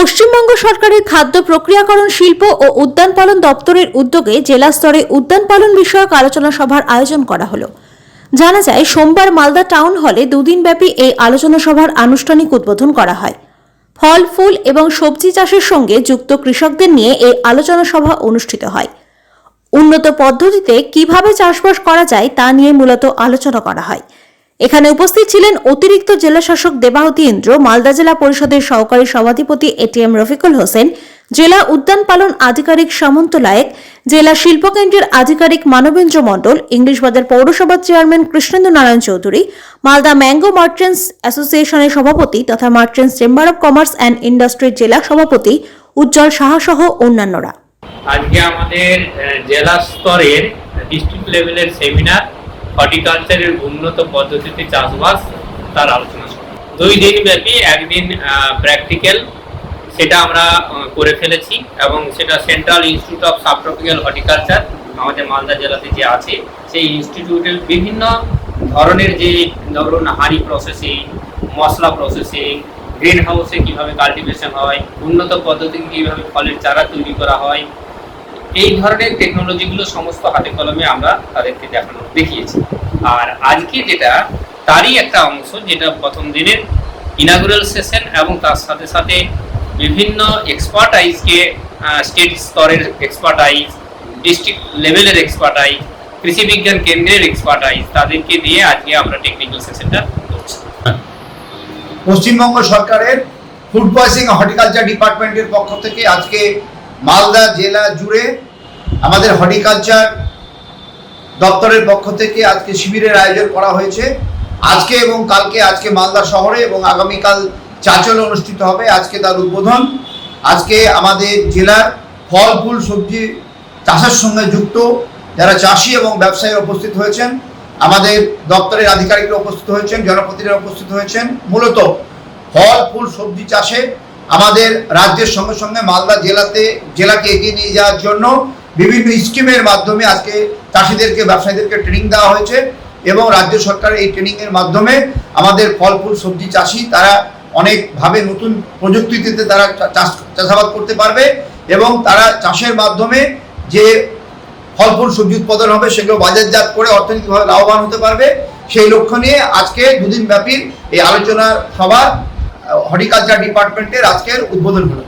পশ্চিমবঙ্গ সরকারের খাদ্য প্রক্রিয়াকরণ, শিল্প ও উদ্যান পালন দপ্তরের উদ্যোগে জেলা স্তরে উদ্যান পালন বিষয়ক আলোচনা সভার আয়োজন করা হলো। জানা যায়, সোমবার মালদা টাউন হলে দুদিনব্যাপী এই আলোচনা সভার আনুষ্ঠানিক উদ্বোধন করা হয়। ফল, ফুল এবং সবজি চাষের সঙ্গে যুক্ত কৃষকদের নিয়ে এই আলোচনা সভা অনুষ্ঠিত হয়। উন্নত পদ্ধতিতে কীভাবে চাষবাস করা যায় তা নিয়ে মূলত আলোচনা করা হয়। এখানে উপস্থিত ছিলেন অতিরিক্ত জেলা শাসক দেবাহতী ইন্দ্র, মালদা জেলা পরিষদের সহকারী সভাধিপতি এটিএম রফিকুল হোসেন, জেলা উদ্যান পালন আধিকারিক সামন্ত লায়েক, জেলা শিল্পকেন্দ্রের আধিকারিক মানবেন্দ্র মণ্ডল ইংলিশবাজার পৌরসভার chairman Krishnendra Narayan Chowdhury, Malda mango merchants অ্যাসোসিয়েশনের সভাপতি তথা merchants chamber of commerce and ইন্ডাস্ট্রির জেলা সভাপতি উজ্জ্বল সাহা সহ অন্যান্যরা। আজকে আমাদের জেলা স্তরের ডিস্ট্রিক্ট লেভেলের সেমিনার হর্টিকালচারের উন্নত পদ্ধতিতে চাষবাস তার আলোচনা। দুই দিন ব্যাপী একদিন প্র্যাকটিক্যাল সেটা আমরা করে ফেলেছি এবং সেটা central institute of subtropical horticulture আমাদের মালদা জেলাতে যে আছে, সেই ইনস্টিটিউটের বিভিন্ন ধরনের যে, ধরুন, হাঁড়ি প্রসেসিং মশলা প্রসেসিং গ্রিন হাউসে কীভাবে কাল্টিভেশন হয়, উন্নত পদ্ধতিতে কীভাবে ফলের চারা তৈরি করা হয় এই ধরনের টেকনোলজিগুলো সমস্ত হাতে কলমে আমরা তাদেরকে দেখানো দেখিয়েছি। আর আজকে যেটা, তারই একটা অংশ যেটা প্রথম দিনের ইনাগুরাল সেশন এবং তার সাথে সাথে বিভিন্ন এক্সপার্টাইজকে স্টেট স্তরের এক্সপার্টাইজ ডিস্ট্রিক্ট লেভেলের এক্সপার্টাইজ কৃষি বিজ্ঞান কেন্দ্রের এক্সপার্টাইজ তাদেরকে দিয়ে আজকে আমরা টেকনিক্যাল সেশনটা করছি। পশ্চিমবঙ্গ সরকারের ফুড প্রসেসিং হর্টিকালচার ডিপার্টমেন্টের পক্ষ থেকে আজকে মালদা জেলা জুড়ে আমাদের হর্টিকালচার দপ্তরের পক্ষ থেকে আজকে শিবিরের আয়োজন করা হয়েছে। আজকে এবং কালকে আজকে মালদা শহরে এবং আগামীকাল চাচলে অনুষ্ঠিত হবে আজকে তার উদ্বোধন। আজকে আমাদের জেলার ফল, ফুল, সবজি চাষের সঙ্গে যুক্ত যারা চাষি এবং ব্যবসায়ী উপস্থিত হয়েছেন, আমাদের দপ্তরের আধিকারিকরা উপস্থিত হয়েছেন, জনপ্রতিনিধিরা উপস্থিত হয়েছেন। মূলত ফল, ফুল, সবজি চাষে আমাদের রাজ্যের সঙ্গে সঙ্গে মালদা জেলাতে, জেলাকে এগিয়ে নিয়ে যাওয়ার জন্য বিভিন্ন স্কিমের মাধ্যমে আজকে চাষিদেরকে, ব্যবসায়ীদেরকে ট্রেনিং দেওয়া হয়েছে এবং রাজ্য সরকারের এই ট্রেনিংয়ের মাধ্যমে আমাদের ফল ফুল সবজি চাষি তারা অনেকভাবে নতুন প্রযুক্তিতে তারা চাষ, চাষাবাদ করতে পারবে এবং তারা চাষের মাধ্যমে যে ফল ফুল সবজি উৎপাদন হবে সেগুলো বাজারজাত করে অর্থনৈতিকভাবে লাভবান হতে পারবে। সেই লক্ষ্য নিয়ে আজকে দুদিন ব্যাপী এই আলোচনার সভা হর্টিকালচার ডিপার্টমেন্টের আজকের উদ্বোধন হলো।